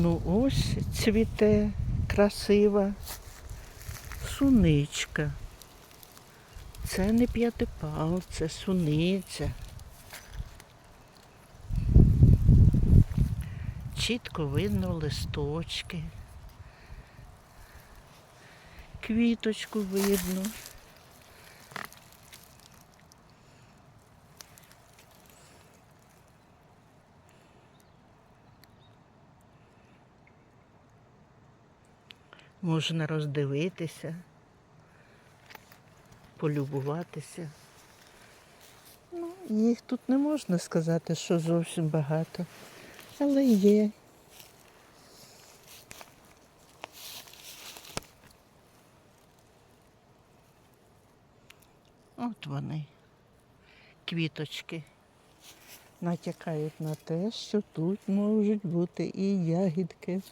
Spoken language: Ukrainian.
Ну ось цвіте красива суничка. Це не п'ятипал, це суниця. Чітко видно листочки. Квіточку видно. Можна роздивитися, полюбуватися. Ну, їх тут не можна сказати, що зовсім багато, але є. От вони, квіточки, натякають на те, що тут можуть бути і ягідки.